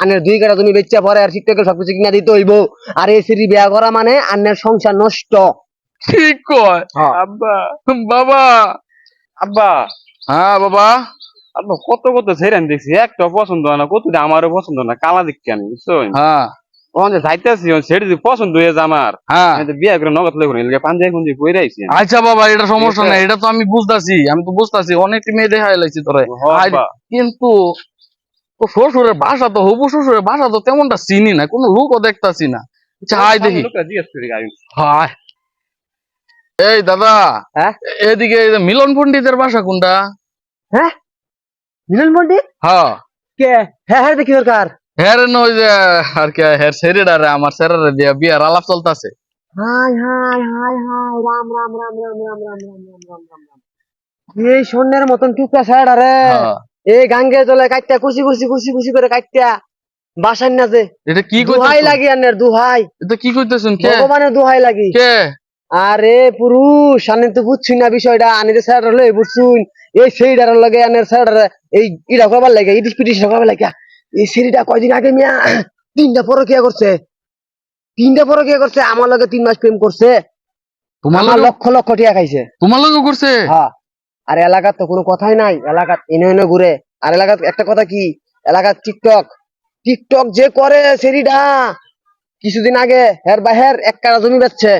আনের দুই কাটা তুমি বেচা পরে আর শিক্ষকের সবকিছু কিনা দিতে হইব। আর এই সিঁড়ি বিয়া করা মানে আনের সংসার নষ্ট। ঠিক কয়? হ্যাঁ। আব্বা বাবা আব্বা। হ্যাঁ বাবা। আব্বা কত কত ছেড়েন দেখছি একটা পছন্দ হয় না কত আমারও পছন্দ না কালা আমি বুঝছ? হ্যাঁ। পছন্দ হয়ে আমার হ্যাঁ। বিয়ে করে নগদ লেগে নিল পাঞ্জাবি পুঞ্জি পরে আইছি আচ্ছা বাবা এটা সমস্যা নাই এটা তো আমি বুঝতাছি আমি তো বুঝতাছি অনেক মেয়ে দেখা তোরে। কিন্তু ও শ্বশুরের ভাষা তো হবু শ্বশুরের ভাষা তো তেমনটা চিনি না কোনো লোকও দেখতাছি না আচ্ছা হাই দেখি এই দাদা হ্যাঁ? এদিকে মিলন পন্ডিতের বাসা কোনটা হ্যাঁ মিলন পণ্ডিত হ্যাঁ কে হ্যাঁ হ্যাঁ দেখি দরকার হ্যাঁ রে যে আর কি হ্যাঁ সেরিডারে আমার দিয়া বিয়ার আলাপ চলতাছে হাই হাই হাই হাই রাম রাম রাম রাম রাম রাম রাম রাম রাম রাম রাম এই মতন টুকরা রে হ্যাঁ। এই গাঙ্গে জলে কাটটা কুচি কুচি কুচি কুচি করে কাটটা বাসার না যে। এটা কি দুহাই লাগি আনের দুহাই। এটা কি কইতেছেন? কে? ভগবানের দুহাই লাগি। কে? আরে পুরুষ আনে তো বুঝছুই না বিষয়টা। আনি তো স্যার লই বুঝছুন। এই সেইটার লগে আনের স্যার এই ইটা করবার লাগে ইডিস পিটিস করবার লাগে। এই সিঁড়িটা কয়দিন আগে মিয়া তিনটা পরে কি করছে। তিনটা পরে কি করছে আমার লগে তিন মাস প্রেম করছে। তোমার লক্ষ লক্ষ টাকা খাইছে। তোমার লগে করছে? হ্যাঁ। আর এলাকার তো কোনো কথাই নাই। এলাকার এনে এনে ঘুরে। আর এলাকার একটা কথা কি? এলাকার টিকটক। টিকটক যে করে সেরিডা। কিছুদিন আগে হের বাহের এক কাটা জমি বেচছে।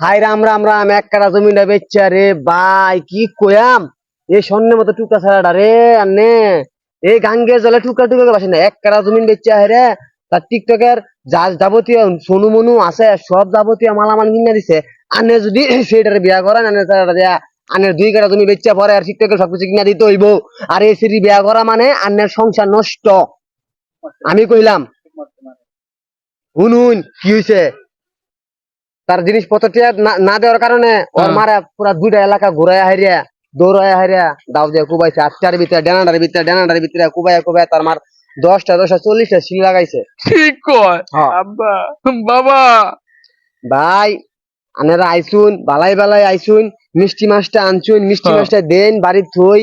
হাই রাম রাম রাম, এক কাটা জমিটা বেচছে। রে ভাই, কি কয়াম? এ স্বর্ণের মতো টুকরা ছাড়াটা রে আন্নে এই গাঙ্গে জলে টুকরা টুকরা বাসে না। এক কাটা জমিন বেচছে রে। তার টিকটকের যা যাবতীয় সোনু মনু আছে, সব যাবতীয় মালামাল কিনে দিছে। আনে যদি সেইটারে বিয়া করেন আনে ছাড়াটা দেয়া আনের দুই কাটা তুমি বেচা পরে আর শিক্ষকের সবকিছু কিনা দিতে হইব। আর এই সিঁড়ি বিয়া করা মানে আনের সংসার নষ্ট। আমি কইলাম শুনুন কি হইছে? তার জিনিসপত্র না- দেওয়ার কারণে ওর হ্যাঁ। মারা পুরা দুইটা এলাকা ঘুরাইয়া হারিয়া দৌড়াইয়া হারিয়া দাও দিয়ে কুবাইছে আটটার ভিতরে ডেনাডার ভিতরে ডেনাডার ভিতরে কুবাইয়া কুবাইয়া তার মার দশটা দশটা চল্লিশটা সিল লাগাইছে। ঠিক হ্যাঁ। বাবা। ভাই আনারা আইসুন বালাই বালাই আইসুন মিষ্টি মাছটা আনছুন মিষ্টি হ্যাঁ। মাছটা দেন বাড়ির থই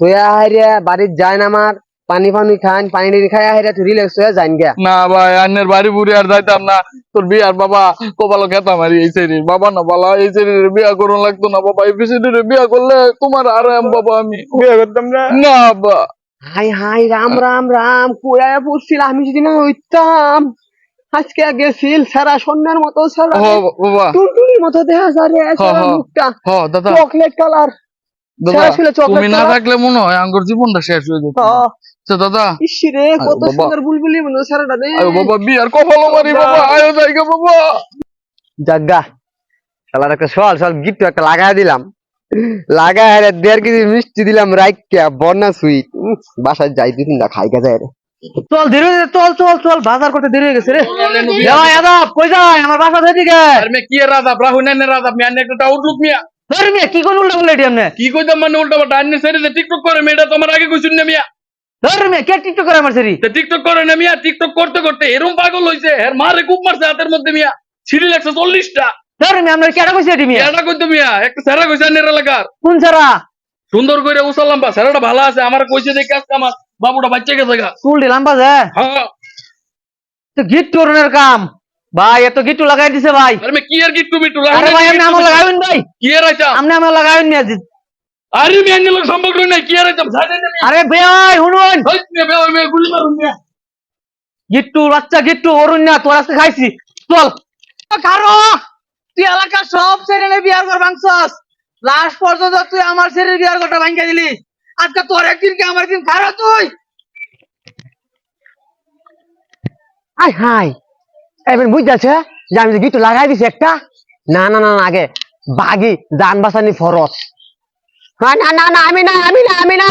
থইয়া হাইরিয়া বাড়ির যায় না আমার পানি ফানি খান পানি টানি খাই হাইরিয়া তুই রিল্যাক্স হয়ে যান গা না ভাই আন্নের বাড়ি বুড়ি আর যাইতাম না। তোর বিয়ার বাবা কপালো খেতা মারি এই শরীর বাবা না বালা এই শরীরে বিয়া করুন লাগতো না বাবা। এই বিয়া করলে তোমার আর এম বাবা আমি। বিয়া করতাম না? না আব্বা হাই হাই রাম রাম রাম কুড়া পড়ছিল আমি যদি না হইতাম আজকে গেছিল সারা সন্ধ্যার মতো সারা। হ মতো দেখা যায় রে হ্যাঁ। মুখটা। হ দাদা। চকলেট কালার ছিল chocolate তুমি না থাকলে মনে হয় আঙ্গুর জীবনটা শেষ হয়ে যেত। আচ্ছা দাদা। রে কত সুন্দর বুলবুলি মনে সারাটা রে। বাবা বিয়ার কপালো মারি বাবা। আয়ো জায়গা বাবা। জাগা শালার একটা সল সল গিফট একটা লাগাই দিলাম। লাগাই দেড় কেজি মিষ্টি দিলাম রাইকা বন্যা সুইট বাসায় যাই দুই তিনটা খাই গেছে রে। চল ধীরে ধীরে চল চল চল বাজার করতে দেরি হয়ে গেছে রে। আদাব কই যাই আমার বাসা থেকে দিকে। আর মে কি রাজা রাহুল নেন রাজা মিয়া একটা আউটলুক মিয়া। ধরে মিয়া কি কোন উল্টা বলে এটি আমনে? কি কইতাম মানে উল্টা পাল্টা? আন্নে শরীরে টিকটক করে মেয়েটা তোমার আগে কইছুন না মিয়া। ধরে মিয়া কে টিকটক করে আমার সেরি? তা টিকটক করে না মিয়া টিকটক করতে করতে এরম পাগল হইছে। এর মারে খুব মারছে হাতের মধ্যে মিয়া। ছিড়ি লাগছে চল্লিশটা। ধরে মিয়া আমরা কেডা কইছে এটি মিয়া? এটা কইতো মিয়া? একটা সেরা কইছে আন্নের এলাকার। কোন সারা? সুন্দর করে উসাল্লাম বা সেরাটা ভালো আছে আমার কইছে যে কাজ কামাস বাবুটা বাচ্চা গেছে গা। চুল দিলাম বাজে। হ্যাঁ। তো গিট টরনের কাম। ভাই এত গিট্টু লাগাই দিছে ভাই। আরে মে কি আর গিট্টু মিট্টু আরে ভাই আপনি আমার লাগাবেন ভাই। কি আর আইতা? আপনি আমার লাগাবেন মিয়া আরে মিয়া নিল সম্পর্ক নাই কি আর আইতা? আরে ভাই শুনুন। মিয়া বে ওই মিয়া গুলি মারুন মিয়া গিট্টু বাচ্চা গিট্টু অরুণ না তোর আজকে খাইছি। চল। কারও তুই এলাকার সব ছেড়ে বিয়ার ঘর ভাঙছস। লাস্ট পর্যন্ত তুই আমার ছেড়ে বিয়ার ঘরটা ভাঙিয়ে দিলি। আজকে তোর একদিন কে আমার একদিন খারাপ তুই? আই হাই এবার বুঝতেছে যে আমি যে গিট্টু লাগাই দিছি একটা? না না না না, আগে বাগি যান বাসানি ফরস হ্যাঁ না না না আমি না আমি না আমি না।